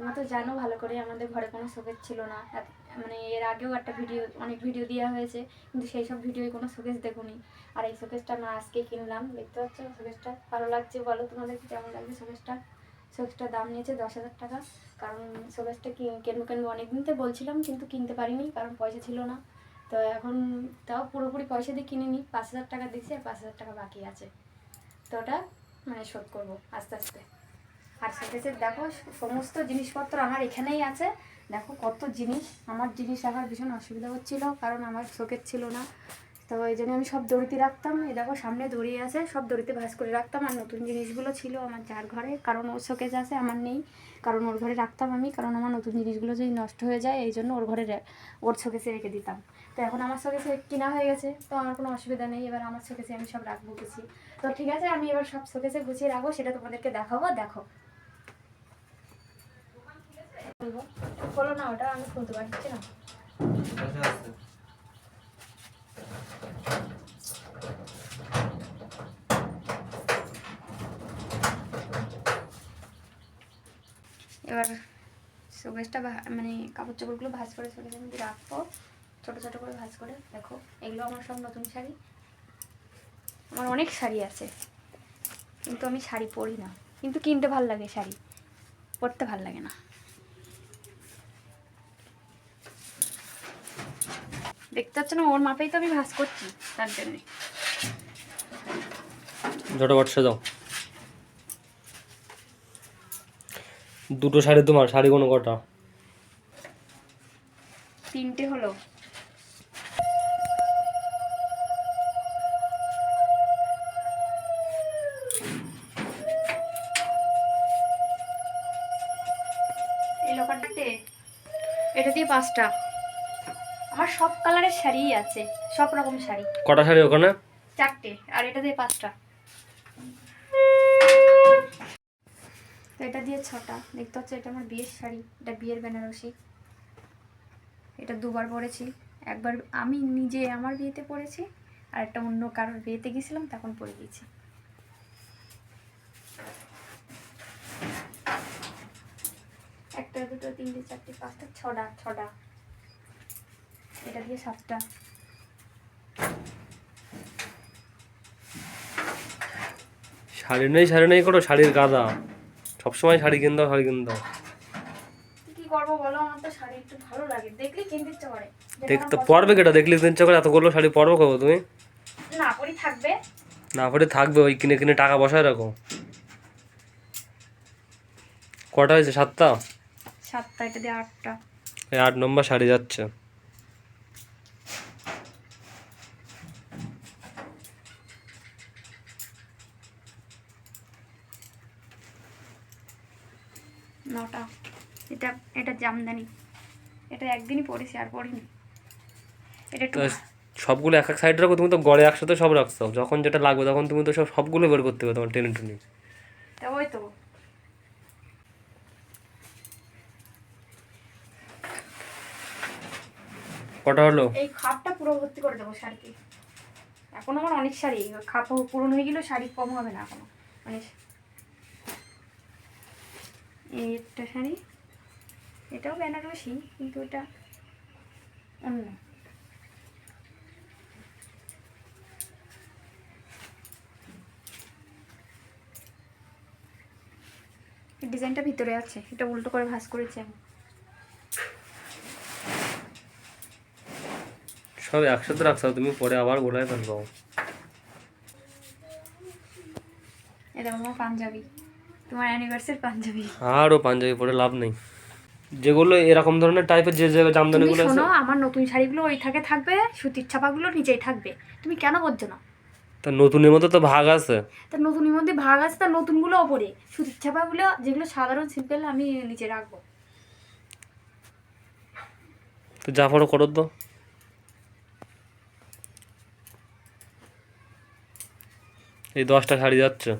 তোমরা তো জানো ভালো করে, আমাদের ঘরে কোনো শোকেস ছিল না। মানে এর আগেও একটা ভিডিও, অনেক ভিডিও দেওয়া হয়েছে, কিন্তু সেই সব ভিডিওয় কোনো শোকেস দেখুনি। আর এই শোকেসটা না আজকে কিনলাম, দেখতে পাচ্ছ? শোকেসটা ভালো লাগছে, বলো তোমাদের কেমন লাগছে শোকেসটা শোকেসটার দাম নিয়েছে দশ হাজার টাকা, কারণ শোকেসটা কিনবো কিনবো অনেকদিন তো বলছিলাম, কিন্তু কিনতে পারিনি, কারণ পয়সা ছিল না। তো এখন তাও পুরোপুরি পয়সা দিয়ে কিনে নিই পাঁচ হাজার টাকা দিচ্ছি আর পাঁচ হাজার টাকা বাকি আছে। তো ওটা মানে শোধ করব আস্তে আস্তে। আর শোকেসের দেখো, সমস্ত জিনিসপত্র আমার এখানেই আছে। দেখো কত জিনিস, আমার জিনিস রাখার ভীষণ অসুবিধা হচ্ছিল, কারণ আমার শোকেস ছিল না। তো এই জন্য আমি সব দড়িতে রাখতাম। এই দেখো সামনে দড়ি আছে, সব দড়িতে ভাঁজ করে রাখতাম। আর নতুন জিনিসগুলো ছিল আমার যার ঘরে, কারণ ওর শোকেস আছে, আমার নেই। কারণ ওর ঘরে রাখতাম আমি, কারণ আমার নতুন জিনিসগুলো যদি নষ্ট হয়ে যায়, এই জন্য ওর ঘরে ওর শোকেসে রেখে দিতাম। তো এখন আমার শোকেসে কিনা হয়ে গেছে, তো আমার কোনো অসুবিধা নেই। এবার আমার শোকেসে আমি সব রাখব গুছিয়ে তো ঠিক আছে, আমি এবার সব শোকেসে গুছিয়ে রাখব, সেটা তোমাদেরকে দেখাবো। দেখো খোলো না ওটা আমি খুলতে পারছি না। এবার শোকেসটা মানে কাপড় চোপড়গুলো ভাজ করে শোকেসে আমি রাখব। ছোটো ছোটো করে ভাজ করে দেখো এগুলো আমার সব নতুন শাড়ি। আমার অনেক শাড়ি আছে কিন্তু আমি শাড়ি পরি না। কিন্তু কিনতে ভালো লাগে শাড়ি পরতে ভালো লাগে না। দেখতে পাচ্ছ না ওর মাপেই তো আমি ভাঁজ করছি তার জন্যে। ছোটো বটসে দাও দুটো শাড়ি তোমার শাড়ি কোনো কটা? তিনটে হলো। এটা দিয়ে পাঁচটা। আমার সব কালারের শাড়িই আছে সব রকম শাড়ি। কটা শাড়ি ওখানে? চারটে আর এটা দিয়ে পাঁচটা। তো এটা দিয়ে ছটা দেখতে হচ্ছে এটা আমার বিয়ের শাড়ি এটা বিয়ের বেনারসি। এটা দুবার পরেছি একবার আমি নিজে আমার বিয়েতে পরেছি আর একটা অন্য কারোর বিয়েতে গেছিলাম তখন পরে গিয়েছি একটা দুটো তিনটে চারটে পাঁচটা ছটা ছটা। এটা দিয়ে সাতটা শাড়ি নেই শাড়ি নেই করো শাড়ির গাদা। সবসময় শাড়ি কিনতে দাও শাড়ি কিনতে দাও। কি করব বলো? আমার তো শাড়ি একটু ভালো লাগে। দেখলে কিনতে ইচ্ছে করে। যেটা দেখ আমার তো পছন্দ- পরবে কেটা? দেখলে দিন করে? এতগুলো শাড়ি পরবে কবে তুমি? না পরি থাকবে। না পরে থাকবে ওই কিনে কিনে টাকা বসায় রাখো। কটা হয়েছে? সাতটা? সাতটা এটা দিয়ে আটটা। এই আট নম্বর শাড়ি যাচ্ছে। নটা। এটা এটা জামদানি। এটা একদিনই পরেছি আর পরিনি এটা একটু সবগুলো এক এক সাইডে রাখো তুমি তো গড়ে একসাথে সব রাখছো। যখন যেটা লাগবে তখন তুমি তো সব সবগুলো বের করতে হবে তোমার টেনে টেনে। তা ওই তো। কটা হলো? এই খাপটা পুরো ভর্তি করে দেবো শাড়িতে। এখন আমার অনেক শাড়ি খাপ পূরণ হয়ে গেলেও শাড়ি কম হবে না এখনও। মানে এই একটা শাড়ি? এটাও বেনারসি কিন্তু এটা অন্য। ডিজাইনটা ভিতরে আছে এটা উল্টো করে ভাঁজ করেছি আমি। সব একসাথে রাখছো তুমি পরে আবার গোলায় ফেলব। এটা আমার পাঞ্জাবি। তোমার অ্যানিভার্সারি পাঞ্জাবি। আরও পাঞ্জাবি পরে লাভ নেই। যেগুলো এরকম ধরনের টাইপের যে যে জামদানিগুলো আছে শোনো আমার নতুন শাড়িগুলো ওই থাকে থাকবে সুতির ছাপাগুলো নিচেই থাকবে। তুমি কেন বলছো না? তা নতুনের মধ্যে তো ভাগ আছে। তার নতুনের মধ্যে ভাগ আছে তার নতুনগুলো ওপরে। সুতির ছাপাগুলো যেগুলো সাধারণ সিম্পল আমি নিচে রাখব। তো যা পড়ো করো তো। এই দশটা শাড়ি যাচ্ছে।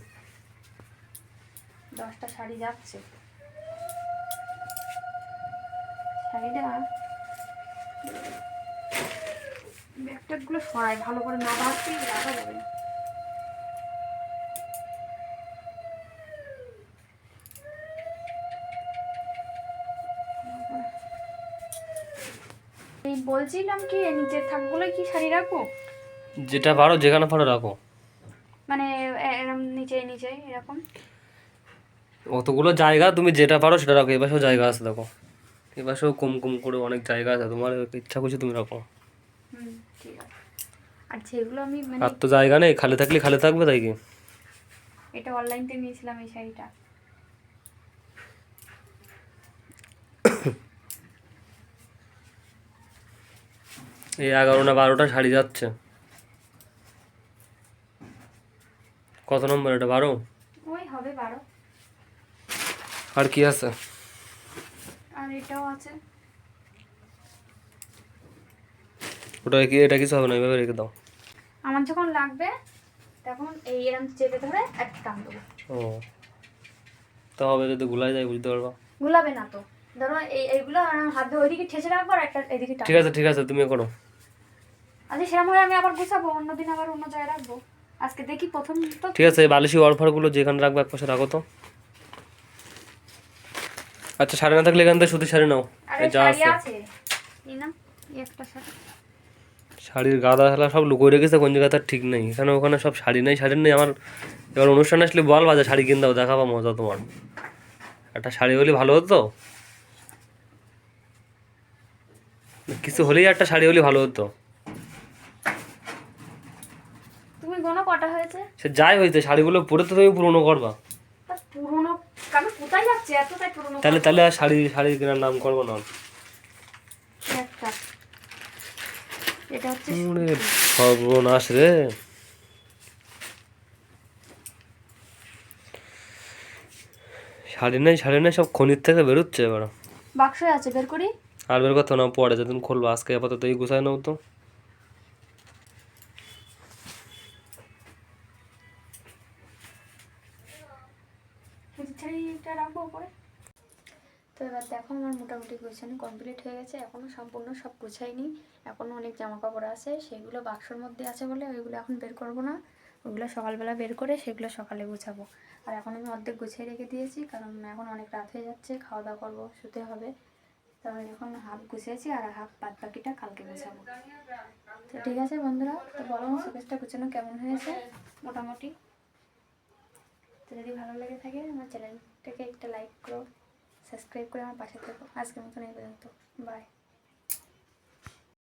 শাড়ি যাচ্ছে। শাড়িটা ব্যাগটাগুলো সরাই ভালো করে না বাড়তেই রাখা যাবে এই বলছিলাম কি নিচের থাকগুলো কি শাড়ি রাখব? যেটা পারো যেখানে পারো রাখো। মানে নিচে নিচে এরকম? অতগুলো জায়গা তুমি যেটা পারো সেটা রাখো। এপাশেও জায়গা আছে দেখো। এপাশেও কম কম করে অনেক জায়গা আছে। তোমার ইচ্ছা করছে তুমি রাখো। আর যেগুলো আমি মানে আর তো জায়গা নেই খালি থাকলে খালি থাকবে তাই কি? এটা অনলাইন থেকে নিয়েছিলাম এই শাড়িটা। এই এগারো না বারোটা শাড়ি যাচ্ছে। কত নম্বর এটা বারো? ওই হবে বারো। আর কি আছে? আর এটাও আছে। ওটা কি এটা কিছু হবে না এইভাবে রেখে দাও। আমার যখন লাগবে তখন এই এরম চেপে ধরে একটা টান দেবো। ও। তা হবে যদি গুলাই যায় বুঝতে পারবা। গুলাবে না তো। ধরো এই এইগুলো হাত দিয়ে ওইদিকে ঠেসে রাখব আর একটা এদিকে ঠিক আছে ঠিক আছে তুমি করো। আচ্ছা সেরকম হলে আমি আবার গুছাবো অন্যদিন আবার অন্য জায়গায় রাখব। আজকে দেখি প্রথম তো। ঠিক আছে বালিশি অরফারগুলো যেখানে রাখব এক পাশে রাখো তো। আচ্ছা শাড়ি না থাকলে এখান থেকে সুতির শাড়ি নাও। যা আছে। শাড়ির গাদা শালা সব লুকোয় রেখেছে কোন জায়গায় তার ঠিক নেই। এখানে ওখানে সব শাড়ি নেই শাড়ি নেই। আমার এবার অনুষ্ঠান আসলে বল বাজে শাড়ি কিনে দাও দেখাবো মজা তোমার। একটা শাড়ি হলে ভালো হতো? কিছু হলেই একটা শাড়ি হলে ভালো হতো। তুমি কটা হয়েছে? সে যাই হয়েছে শাড়িগুলো পরে তো তুমি পুরনো করবা তা পুরোনো আমি কোথায় যাচ্ছে এতটাই পুরোনো তাহলে তাহলে আর শাড়ি শাড়ি কেনার নাম করব না। সর্বনাশ রে। শাড়ি নেই শাড়ি নেই সব খনির থেকে বেরোচ্ছে এবার। বাক্সে আছে বের করি। আর বের কথা না পরে যেদিন খুলবো আজকে আপাতত এই গুছাই নাও তো। তো এবার দেখো আমার মোটামুটি গোছানো কমপ্লিট হয়ে গেছে। এখনও সম্পূর্ণ সব গুছাইনি। এখনও অনেক জামা কাপড় আছে। সেগুলো বাক্সর মধ্যে আছে বলে ওইগুলো এখন বের করব না। ওগুলো সকালবেলা বের করে সেগুলো সকালে গুছাবো। আর এখন আমি অর্ধেক গুছিয়ে রেখে দিয়েছি, কারণ এখন অনেক রাত হয়ে যাচ্ছে। খাওয়া দাওয়া করব, শুতে হবে। তাহলে এখন হাফ গুছিয়েছি আর হাফ বাদ বাকিটা কালকে গুছাবো। তো ঠিক আছে বন্ধুরা, তো বলো শোকেসটা গুছানো কেমন হয়েছে? মোটামুটি। তো যদি ভালো লেগে থাকে, আমার চ্যানেলটাকে একটা লাইক করো। সাবস্ক্রাইব করে আমার পাশে থাকো আজকের মতন এই পর্যন্ত বাই